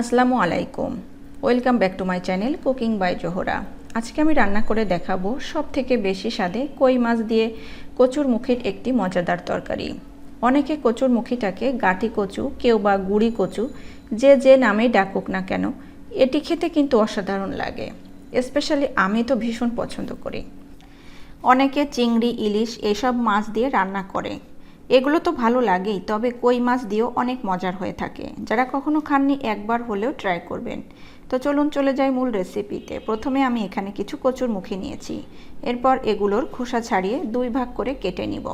আসসালামু আলাইকুম। Welcome back to my channel cooking by Zohra. আজকে আমি রান্না করে দেখাবো সব থেকে বেশি স্বাদে কই মাছ দিয়ে কচুর মুখির একটি মজাদার তরকারি। অনেকে কচুর মুখিটাকে গাটি কচু কেউ বা গুড়ি কচু, যে যে নামেই ডাকুক না কেন, এটি খেতে কিন্তু অসাধারণ লাগে। স্পেশালি আমি তো ভীষণ পছন্দ করি। অনেকে চিংড়ি, ইলিশ এসব মাছ দিয়ে রান্না করে। এগুলো তো ভালো লাগেই, তবে কই মাছ দিয়েও অনেক মজার হয়ে থাকে। যারা কখনো খাননি, একবার হলেও ট্রাই করবেন। তো চলুন চলে যাই মূল রেসিপিতে প্রথমে আমি এখানে কিছু কচুর মুখে নিয়েছি। এরপর এগুলোর খোসা ছাড়িয়ে দুই ভাগ করে কেটে নিব।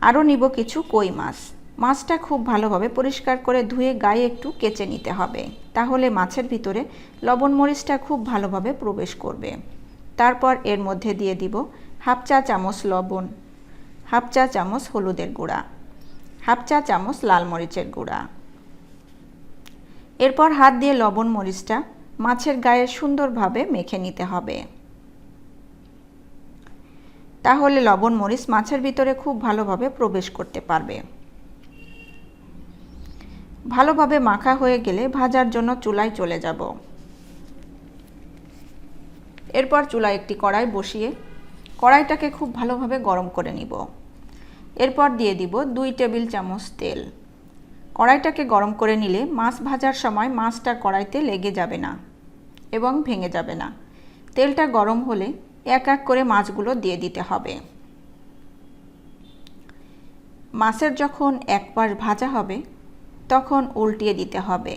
আরও নিব কিছু কই মাছ। মাছটা খুব ভালোভাবে পরিষ্কার করে ধুয়ে গায়ে একটু কেচে নিতে হবে। তাহলে মাছের ভিতরে লবণ মরিচটা খুব ভালোভাবে প্রবেশ করবে। তারপর এর মধ্যে দিয়ে দিব হাফ চা চামচ লবণ। হাফ চা চামচ হলুদের গুঁড়া, হাফ চা চামচ লাল মরিচের গুঁড়া। এরপর হাত দিয়ে লবণ মরিচটা মাছের গায়ে সুন্দরভাবে মেখে নিতে হবে। তাহলে লবণ মরিচ মাছের ভিতরে খুব ভালোভাবে প্রবেশ করতে পারবে। ভালোভাবে মাখা হয়ে গেলে ভাজার জন্য চুলায় চলে যাব। এরপর চুলায় একটি কড়াই বসিয়ে কড়াইটাকে খুব ভালোভাবে গরম করে নিব। এরপর দিয়ে দিব দুই টেবিল চামচ তেল। কড়াইটাকে গরম করে নিলে মাছ ভাজার সময় মাছটা কড়াইতে লেগে যাবে না এবং ভেঙে যাবে না। তেলটা গরম হলে এক এক করে মাছগুলো দিয়ে দিতে হবে। মাছের যখন এক পাশ ভাজা হবে, তখন উল্টিয়ে দিতে হবে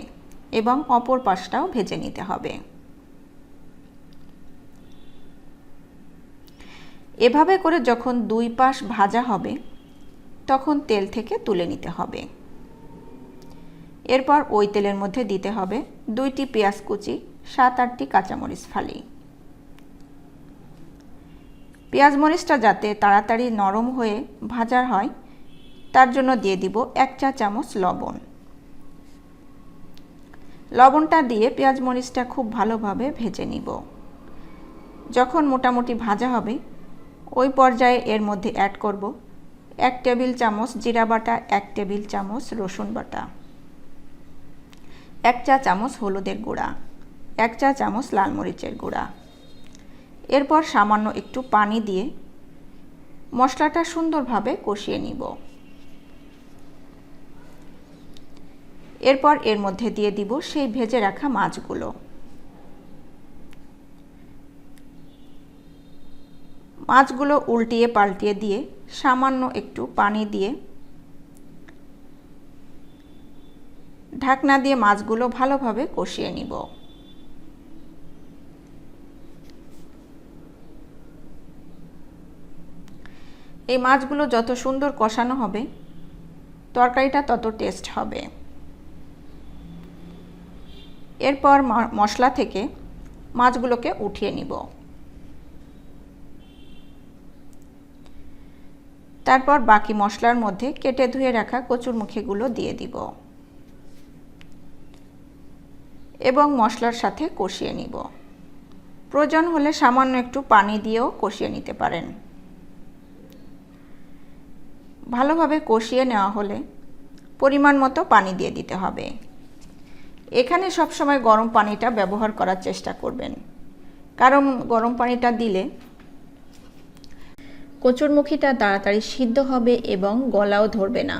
এবং অপর পাশটাও ভেজে নিতে হবে। এভাবে করে যখন দুই পাশ ভাজা হবে, তখন তেল থেকে তুলে নিতে হবে। এরপর ওই তেলের মধ্যে দিতে হবে দুইটি পেঁয়াজ কুচি, সাত আটটি কাঁচামরিচ ফালি। পেঁয়াজ মরিচটা যাতে তাড়াতাড়ি নরম হয়ে ভাজা হয়, তার জন্য দিয়ে দিব এক চা চামচ লবণ। লবণটা দিয়ে পেঁয়াজ মরিচটা খুব ভালোভাবে ভেজে নিব। যখন মোটামুটি ভাজা হবে ওই পর্যায়ে এর মধ্যে অ্যাড করব এক টেবিল চামচ জিরা বাটা, এক টেবিল চামচ রসুন বাটা, এক চা চামচ হলুদের গুঁড়া, এক চা চামচ লাল মরিচের গুঁড়া। এরপর সামান্য একটু পানি দিয়ে মশলাটা সুন্দরভাবে কষিয়ে নিব। এরপর এর মধ্যে দিয়ে দিব সেই ভেজে রাখা মাছগুলো। মাছগুলো উল্টিয়ে পাল্টিয়ে দিয়ে সামান্য একটু পানি দিয়ে ঢাকনা দিয়ে মাছগুলো ভালোভাবে কষিয়ে নিব। এই মাছগুলো যত সুন্দর কষানো হবে, তরকারিটা তত টেস্ট হবে। এরপর মশলা থেকে মাছগুলোকে উঠিয়ে নিব। তারপর বাকি মশলার মধ্যে কেটে ধুয়ে রাখা কচুর মুখিগুলো দিয়ে দিব। এবং মশলার সাথে কষিয়ে নিব। প্রয়োজন হলে সামান্য একটু পানি দিয়েও কষিয়ে নিতে পারেন। ভালোভাবে কষিয়ে নেওয়া হলে পরিমাণ মতো পানি দিয়ে দিতে হবে। এখানে সবসময় গরম পানিটা ব্যবহার করার চেষ্টা করবেন। কারণ গরম পানিটা দিলে কচুরমুখিটা তাড়াতাড়ি সিদ্ধ হবে এবং গলাও ধরবে না।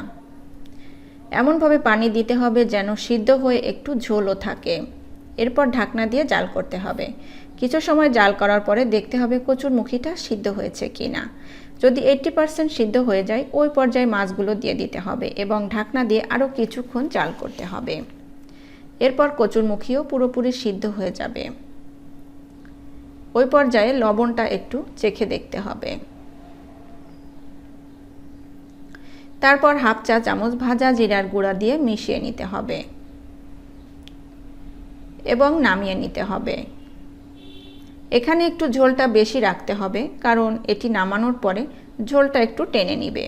এমনভাবে পানি দিতে হবে যেন সিদ্ধ হয়ে একটু ঝোলও থাকে। এরপর ঢাকনা দিয়ে জাল করতে হবে। কিছু সময় জাল করার পরে দেখতে হবে কচুরমুখিটা সিদ্ধ হয়েছে কি না যদি এইট্টি পারসেন্ট সিদ্ধ হয়ে যায়, ওই পর্যায়ে মাছগুলো দিয়ে দিতে হবে এবং ঢাকনা দিয়ে আরও কিছুক্ষণ জাল করতে হবে। এরপর কচুরমুখিও পুরোপুরি সিদ্ধ হয়ে যাবে। ওই পর্যায়ে লবণটা একটু চেখে দেখতে হবে। তারপর হাফ চা চামচ ভাজা জিরার গুঁড়া দিয়ে মিশিয়ে নিতে হবে। এবং নামিয়ে নিতে হবে। এখানে একটু ঝোলটা বেশি রাখতে হবে, কারণ এটি নামানোর পরে ঝোলটা একটু টেনে নিবে।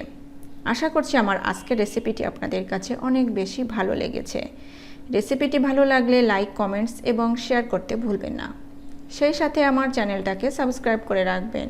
আশা করছি আমার আজকের রেসিপিটি আপনাদের কাছে অনেক বেশি ভালো লেগেছে। রেসিপিটি ভালো লাগলে লাইক, কমেন্টস এবং শেয়ার করতে ভুলবেন না। সেই সাথে আমার চ্যানেলটাকে সাবস্ক্রাইব করে রাখবেন।